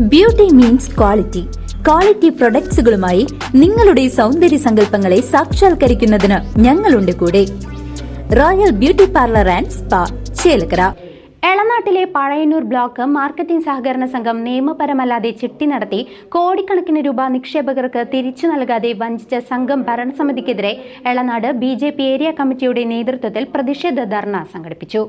Beauty means quality quality പ്രൊഡക്ട്സുകളുമായി നിങ്ങളുടെ സൗന്ദര്യ സങ്കല്പങ്ങളെ സാക്ഷാത്കരിക്കുന്നതിന് ഞങ്ങളുണ്ട് കൂടെ. Royal beauty parlour and spa Chelakkara. എളനാട്ടിലെ Pazhayannur block marketing സഹകരണ സംഘം നിയമപരമല്ലാതെ ചിട്ടി നടത്തി കോടിക്കണക്കിന് രൂപ നിക്ഷേപകർക്ക് തിരിച്ചു നൽകാതെ വഞ്ചിച്ച സംഘം ഭരണസമിതിക്കെതിരെ എളനാട് ബി ഏരിയ കമ്മിറ്റിയുടെ നേതൃത്വത്തിൽ പ്രതിഷേധ ധർണ സംഘടിപ്പിച്ചു.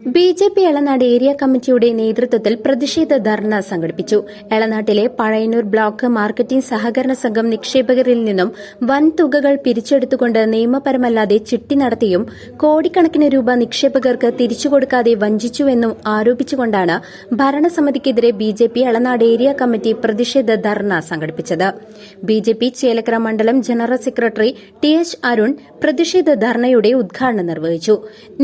B J P Elanad area കമ്മിറ്റിയുടെ നേതൃത്വത്തിൽ പ്രതിഷേധ ധർണ സംഘടിപ്പിച്ചു. എളനാട്ടിലെ പഴയന്നൂർ ബ്ലോക്ക് മാർക്കറ്റിംഗ് സഹകരണ സംഘം നിക്ഷേപകരിൽ നിന്നും വൻ തുകകൾ പിരിച്ചെടുത്തുകൊണ്ട് നിയമപരമല്ലാതെ ചിട്ടി നടത്തിയും കോടിക്കണക്കിന് രൂപ നിക്ഷേപകർക്ക് തിരിച്ചുകൊടുക്കാതെ വഞ്ചിച്ചുവെന്നും ആരോപിച്ചുകൊണ്ടാണ് ഭരണസമിതിക്കെതിരെ B J P Elanad area committee പ്രതിഷേധ ധർണ സംഘടിപ്പിച്ചത്. ബി ജെ പി ചേലക്കര മണ്ഡലം general secretary T H Arun പ്രതിഷേധ ധർണയുടെ ഉദ്ഘാടനം നിർവഹിച്ചു.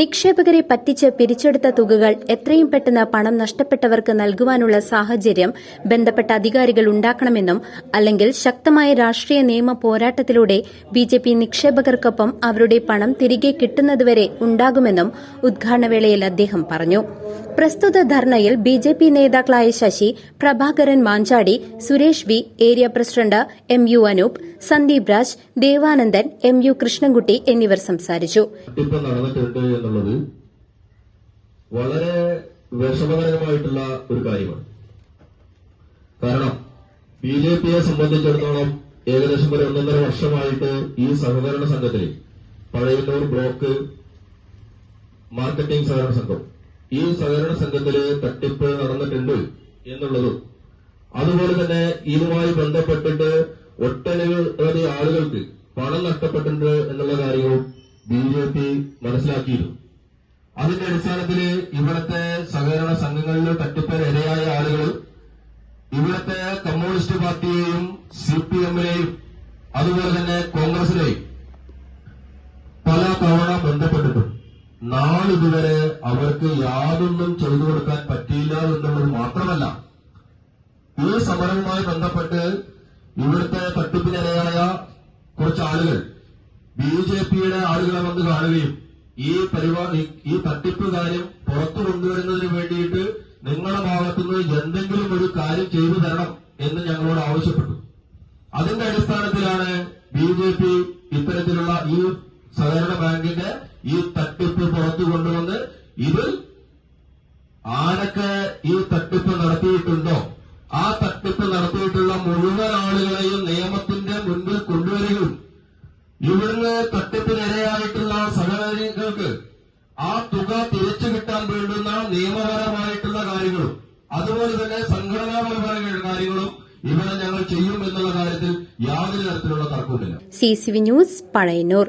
നിക്ഷേപകരെ പറ്റിച്ച് പിരിച്ചെടുത്ത തുകകൾ എത്രയും പെട്ടെന്ന് പണം നഷ്ടപ്പെട്ടവർക്ക് നൽകുവാനുള്ള സാഹചര്യം ബന്ധപ്പെട്ട അധികാരികൾ ഉണ്ടാക്കണമെന്നും അല്ലെങ്കിൽ ശക്തമായ രാഷ്ട്രീയ നിയമ പോരാട്ടത്തിലൂടെ ബി ജെ പി നിക്ഷേപകർക്കൊപ്പം അവരുടെ പണം തിരികെ കിട്ടുന്നതുവരെ ഉണ്ടാകുമെന്നും ഉദ്ഘാടനവേളയിൽ അദ്ദേഹം പറഞ്ഞു. പ്രസ്തുത ധർണയിൽ ബി ജെ പി നേതാക്കളായ Sasi Prabhakaran Manjadi Suresh V area president M U Anoop Sandeep Raj Devanandan M U Krishnankutty എന്നിവർ സംസാരിച്ചു. വളരെ വിഷമകരമായിട്ടുള്ള ഒരു കാര്യമാണ്. കാരണം ബി ജെ പിയെ സംബന്ധിച്ചിടത്തോളം ഏകദേശം ഒരു ഒന്നൊന്നര വർഷമായിട്ട് ഈ സഹകരണ സംഘത്തിൽ പഴയന്നൂർ ബ്ലോക്ക് മാർക്കറ്റിംഗ് സഹകരണ സംഘം. ഈ സഹകരണ സംഘത്തിൽ തട്ടിപ്പ് നടന്നിട്ടുണ്ട് എന്നുള്ളതും അതുപോലെ തന്നെ ഇതുമായി ബന്ധപ്പെട്ടിട്ട് ഒട്ടനവധി ആളുകൾക്ക് പണം നഷ്ടപ്പെട്ടിട്ടുണ്ട് എന്നുള്ള കാര്യവും ബി ജെ പി മനസ്സിലാക്കിയിരുന്നു. അതിന്റെ അടിസ്ഥാനത്തിൽ ഇവിടുത്തെ സഹകരണ സംഘങ്ങളിൽ തട്ടിപ്പിന് ഇരയായ ആളുകൾ ഇവിടുത്തെ കമ്മ്യൂണിസ്റ്റ് പാർട്ടിയെയും സി പി എമ്മിനെയും അതുപോലെ തന്നെ കോൺഗ്രസിനെയും പല തവണ ബന്ധപ്പെട്ടിട്ടും നാളിതുവരെ അവർക്ക് യാതൊന്നും ചെയ്തു കൊടുക്കാൻ പറ്റിയില്ല എന്നുള്ളത് മാത്രമല്ല ഈ സമരവുമായി ബന്ധപ്പെട്ട് ഇവിടുത്തെ തട്ടിപ്പിനിരയായ കുറച്ച് ആളുകൾ ബി ജെ പിയുടെ ആളുകളെ വന്ന് കാണുകയും ഈ പരിപാടി ഈ തട്ടിപ്പ് കാര്യം പുറത്തു കൊണ്ടുവരുന്നതിന് വേണ്ടിയിട്ട് നിങ്ങളുടെ ഭാഗത്തുനിന്ന് എന്തെങ്കിലും ഒരു കാര്യം ചെയ്തു തരണം എന്ന് ഞങ്ങളോട് ആവശ്യപ്പെട്ടു. അതിന്റെ അടിസ്ഥാനത്തിലാണ് ബി ജെ പി ഇത്തരത്തിലുള്ള ഈ സഹകരണ ബാങ്കിന്റെ ഈ തട്ടിപ്പ് പുറത്തു കൊണ്ടുവന്ന് ഇത് ആരൊക്കെ ഈ ഇവിടുന്ന് തട്ടിപ്പിനിരയായിട്ടുള്ള സഹകാരികൾക്ക് ആ തുക തിരിച്ചു കിട്ടാൻ വേണ്ടുന്ന നിയമപരമായിട്ടുള്ള കാര്യങ്ങളും അതുപോലെ തന്നെ സംഘടനാപരമായ കാര്യങ്ങളും ഇവിടെ ഞങ്ങൾ ചെയ്യും എന്നുള്ള കാര്യത്തിൽ യാതൊരു തരത്തിലുള്ള തർക്കവുമില്ല. C C V news Pazhayannur.